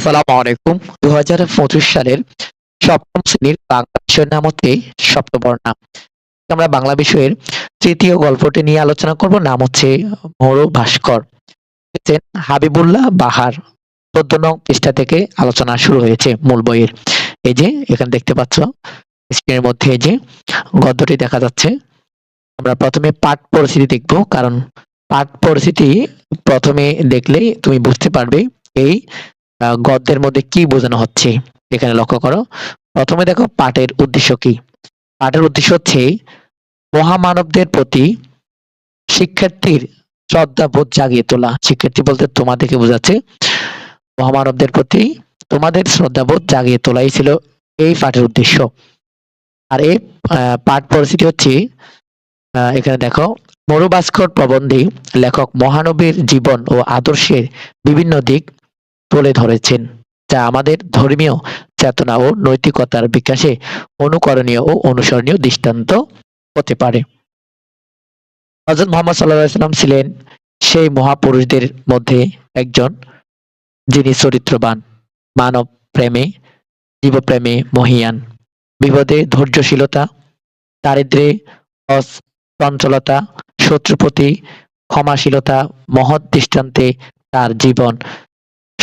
আসসালামু আলাইকুম দু হাজার পঁচিশ সালের সপ্তম শ্রেণির বাংলা বিষয়ের নাম হচ্ছে সপ্তবর্ণা। আমরা বাংলা বিষয়ের তৃতীয় গল্পটি নিয়ে আলোচনা করব, নাম হচ্ছে মরু ভাস্কর। হাবিবুল্লাহ বাহার। চোদ্দ নং পৃষ্ঠা থেকে আলোচনা শুরু হয়েছে মূল বইয়ের। এই যে, এখানে দেখতে পাচ্ছ, স্ক্রিনের মধ্যে এই যে গদ্যটি দেখা যাচ্ছে। আমরা প্রথমে পাঠ পরিস্থিতি দেখব, কারণ পাঠ পরিস্থিতি প্রথমে দেখলেই তুমি বুঝতে পারবে, এই গদ্যের মধ্যে কি বোঝানো হচ্ছে? এখানে লক্ষ্য করো। প্রথমে দেখো পাঠের উদ্দেশ্য কি। পাঠের উদ্দেশ্য হচ্ছে মহামানবদের প্রতি শিক্ষার্থীর শ্রদ্ধাবোধ জাগিয়ে তোলা। শিক্ষার্থী বলতে তোমাদেরকে বোঝাচ্ছে, মহামানবদের প্রতি তোমাদের শ্রদ্ধাবোধ জাগিয়ে তোলাই ছিল এই পাঠের উদ্দেশ্য। আর এই পাঠ পরিস্থিতি হচ্ছে এখানে দেখো, মরুভাস্কর প্রবন্ধে লেখক মহানবীর জীবন ও আদর্শের বিভিন্ন দিক তুলে ধরেছেন, যা আমাদের ধর্মীয় চেতনা ও নৈতিকতার বিকাশে অনুকরণীয় ও অনুসরণীয় দৃষ্টান্ত হতে পারে। হজরত মোহাম্মদ সাল্লাম ছিলেন সেই মহাপুরুষদের মধ্যে একজন, যিনি চরিত্রবান মানব প্রেমে জীবপ্রেমে, মহিয়ান, বিপদে ধৈর্যশীলতা, দারিদ্রে চঞ্চলতা শত্রুপতি, ক্ষমাশীলতা, মহৎ দৃষ্টান্তে তার জীবন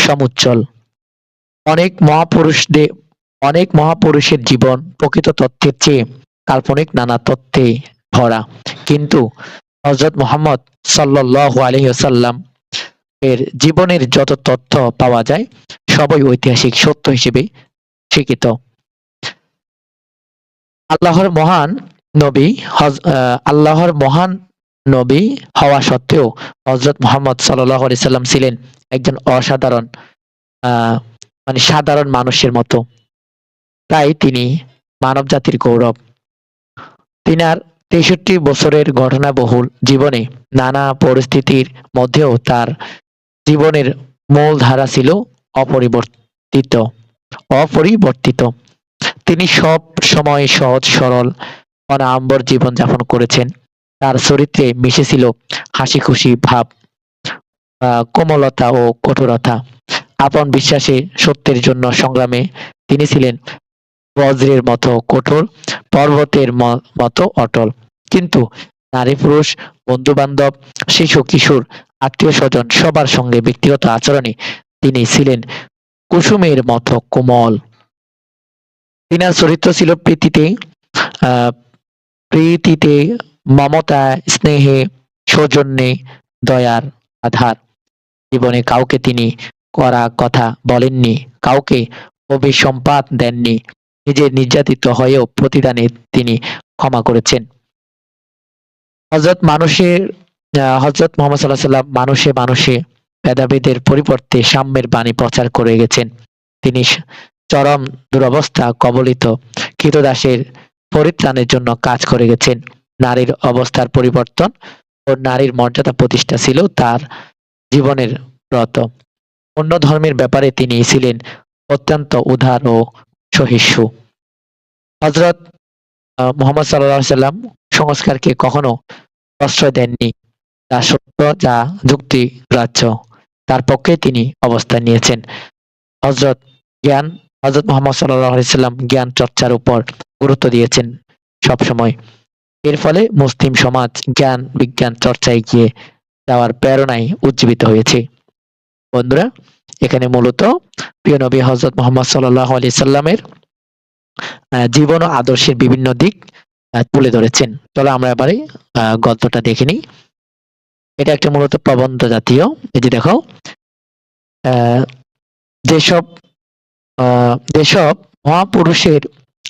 সমুজ্জ্বল। অনেক মহাপুরুষদের অনেক মহাপুরুষের জীবন প্রকৃত তথ্যের চেয়ে কাল্পনিক নানা তথ্যে ভরা। কিন্তু হজরত মোহাম্মদ সাল্লাল্লাহু আলাইহি ওয়াসাল্লাম এর জীবনের যত তথ্য পাওয়া যায়, সবই ঐতিহাসিক সত্য হিসেবে স্বীকৃত। আল্লাহর মহান নবী আল্লাহর মহান নবী হওয়া সত্ত্বেও হজরত মোহাম্মদ সাল্লাম ছিলেন একজন অসাধারণ মানে সাধারণ মানুষের মতো। তাই তিনি মানব জাতির গৌরব তিনার তেষট্টি বছরের ঘটনাবহুল জীবনে নানা পরিস্থিতির মধ্যেও তার জীবনের মূল ধারা ছিল অপরিবর্তিত অপরিবর্তিত। তিনি সব সময় সহজ, সরল, অনাম্বর জীবন যাপন করেছেন। তার চরিত্রে মিশেছিল হাসি খুশি ভাব কোমলতা ও কঠোরতা। আপন বিশ্বাসে সত্যের জন্য সংগ্রামে তিনি ছিলেন বজ্রের মতো কঠোর, পর্বতের মতো অটল। কিন্তু নারী পুরুষ বন্ধু বান্ধব শিশু, কিশোর আত্মীয় স্বজন সবার সঙ্গে ব্যক্তিগত আচরণে তিনি ছিলেন কুসুমের মতো কোমল। তিনার চরিত্র ছিল প্রীতিতে, আহ, প্রীতিতে মমতা, স্নেহে, সৌজন্যে, দয়ার আধার। জীবনে কাউকে তিনি করা কথা বলেননি, কাউকে অভিসম্পাত দেননি, নিজে নির্যাতিত হয়েও প্রতিদানে তিনি ক্ষমা করেছেন। হজরত মানুষের হজরত মোহাম্মদ সাল্লাহ সাল্লাম মানুষে মানুষে ভেদাভেদের পরিবর্তে সাম্যের বাণী প্রচার করে গেছেন। তিনি চরম দুরবস্থা, কবলিত কৃতদাসের পরিত্রাণের জন্য কাজ করে গেছেন। নারীর অবস্থার পরিবর্তন ও নারীর মর্যাদা প্রতিষ্ঠা ছিল তার জীবনের ব্রত। অন্য ধর্মের ব্যাপারে তিনি ছিলেন অত্যন্ত উদার ও সহিষ্ণু। হজরত মোহাম্মদ সাল্লাহ সাল্লাম সংস্কারকে কখনো প্রশ্রয় দেননি যা সত্য যা যুক্তি রাজ্য তার পক্ষে তিনি অবস্থান নিয়েছেন। হজরত জ্ঞান হজরত মোহাম্মদ সাল্লাহ সাল্লাম জ্ঞান চর্চার উপর গুরুত্ব দিয়েছেন সবসময়। এর ফলে মুসলিম সমাজ, জ্ঞান, বিজ্ঞান চর্চায় গিয়ে যাওয়ার প্রেরণায় উজ্জীবিত হয়েছে। বন্ধুরা, এখানে মূলত প্রিয় নবী হজরত মোহাম্মদ সাল্লাহ আলি সাল্লামের জীবন ও আদর্শের বিভিন্ন দিক তুলে ধরেছেন। চলো আমরা এবারে গল্পটা দেখে নিই। এটা একটা মূলত প্রবন্ধ জাতীয়। এই যে দেখো যেসব যেসব মহাপুরুষের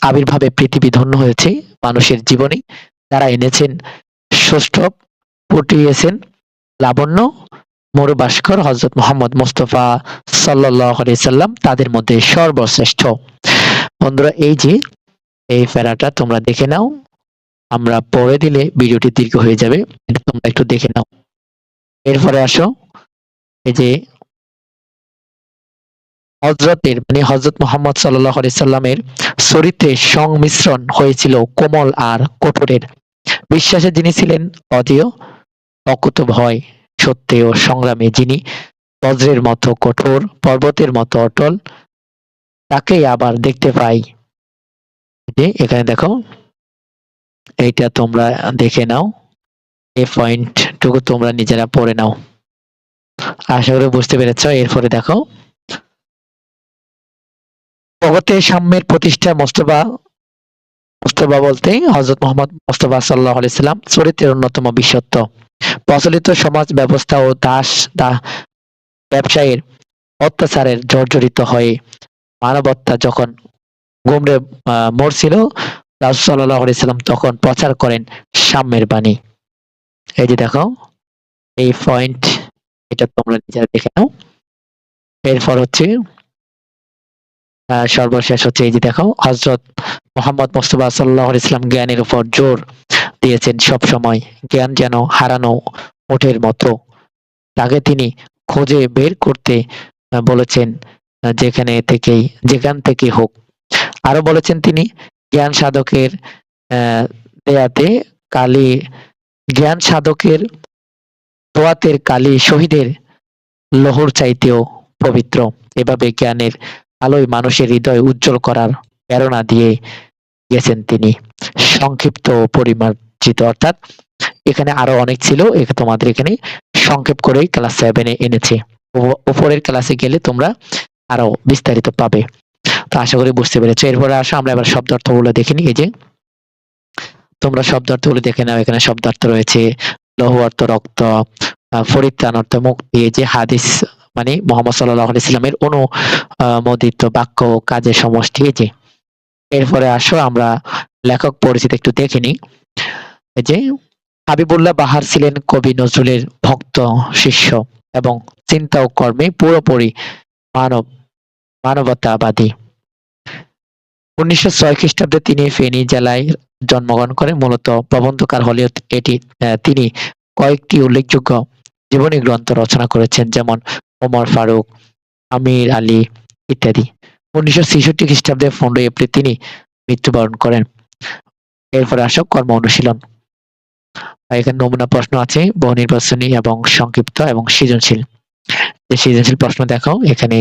আবির্ভাবে পৃথিবী ধন্য হয়েছে মানুষের জীবনে তারা এনেছেন সৌষ্ঠব ফুটিয়েছেন লাবণ্য মরু ভাস্কর হজরত মোহাম্মদ মুস্তফা সাল্লাহ সাল্লাম তাদের মধ্যে সর্বশ্রেষ্ঠ। বন্ধুরা, এই যে, এই প্যারাটা তোমরা দেখে নাও। আমরা পরে দিলে ভিডিওটি দীর্ঘ হয়ে যাবে তোমরা একটু দেখে নাও। এরপরে আসো, এই যে হজরতের মানে হজরত মোহাম্মদ সাল্লাহ সাল্লামের চরিত্রে সংমিশ্রণ হয়েছিল কোমল আর কঠোরের। বিশ্বাসে যিনি ছিলেন অজেয়, অকুত ভয়, সত্যে ও সংগ্রামে যিনি বজ্রের মতো কঠোর, পর্বতের মতো অটল, তাকেই আবার দেখতে পাই। যে এখানে দেখো, এইটা তোমরা দেখে নাও। এই পয়েন্টটুকু তোমরা নিজেরা পড়ে নাও। আশা করি বুঝতে পেরেছ। এরপরে দেখো জগতের সাম্যের প্রতিষ্ঠা মোস্তফা মোস্তফা বলতে হজরত মোহাম্মদ মোস্তফা সাল্লাহ আলাইসাল্লাম চরিত্রের অন্যতম বিশ্বত্ব। প্রচলিত সমাজ ব্যবস্থা ও দাস দা ব্যবসায়ীর অত্যাচারের জর্জরিত হয়ে মানবতা যখন আহ, মরছিল রাসূল সাল্লাল্লাহু আলাইহি সাল্লাম তখন প্রচার করেন সাম্যের বাণী। এই যে দেখো এই পয়েন্ট এটা তোমরা নিজেরা দেখে নাও। এরপর হচ্ছে সর্বশেষ হচ্ছে এই যে দেখো হজরত মোহাম্মদ মুস্তফা সাল্লাহ ইসলাম জ্ঞানের উপর জোর দিয়েছেন সব সময়। জ্ঞান যেন হারানো ওঠের মতো। তাকে তিনি খোঁজে বের করতে বলেছেন, যেখানে থেকেই, যেখান থেকে হোক। আরও বলেছেন তিনি, জ্ঞান সাধকের দেয়াতে কালী, জ্ঞান সাধকের দোয়াতের কালী শহীদের লোহর চাইতেও পবিত্র। এভাবে জ্ঞানের আলোয় মানুষের হৃদয় উজ্জ্বল করার প্রেরণা দিয়ে গেছেন তিনি। সংক্ষিপ্ত পরিমার্জিত অর্থাৎ এখানে আরও অনেক ছিল তোমাদের এখানে সংক্ষেপ করেই ক্লাস সেভেনে এনেছে। উপরের ক্লাসে গেলে তোমরা আরও বিস্তারিত পাবে। তো আশা করি বুঝতে পেরেছ। এরপরে আসো আমরা এবার শব্দার্থগুলো দেখে নিই। যে তোমরা শব্দার্থগুলো দেখে নাও। এখানে শব্দার্থ রয়েছে লৌহ অর্থ রক্ত আহ, পরিত্রাণ অর্থ মুক্তি। যে হাদিস মানে মোহাম্মদ সাল্লাহ ইসলামের অনুমোদিত বাক্য, কাজের সমষ্টি এই যে। এরপরে আসো, আমরা লেখক পরিচিতি একটু দেখে নিই। যে, হাবিবুল্লাহ বাহার ছিলেন কবি নজরুলের ভক্ত, শিষ্য এবং চিন্তা ও কর্মে পুরোপুরি মানব, মানবতাবাদী। উনিশশো ছয় খ্রিস্টাব্দে তিনি ফেনী জেলায় জন্মগ্রহণ করেন মূলত প্রবন্ধকার হলেও এটি তিনি কয়েকটি উল্লেখযোগ্য জীবনী গ্রন্থ রচনা করেছেন, যেমন ওমর ফারুক, আমির আলী ইত্যাদি। উনিশশো ছেষট্টি খ্রিস্টাব্দে পনেরোই এপ্রিল তিনি মৃত্যুবরণ করেন। এরপরে আসো কর্ম অনুশীলন। এখানে নমুনা প্রশ্ন আছে, বহু নির্বাচনী এবং সংক্ষিপ্ত এবং সৃজনশীল। সৃজনশীল প্রশ্ন দেখো, এখানে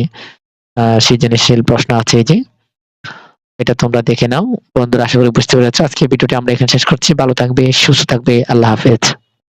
সৃজনশীল প্রশ্ন আছে যে, এটা তোমরা দেখে নাও। বন্ধুরা, আশা করি বুঝতে পেরেছ। আজকে ভিডিওটি আমরা এখানে শেষ করছি। ভালো থাকবে, সুস্থ থাকবে। আল্লাহ হাফেজ।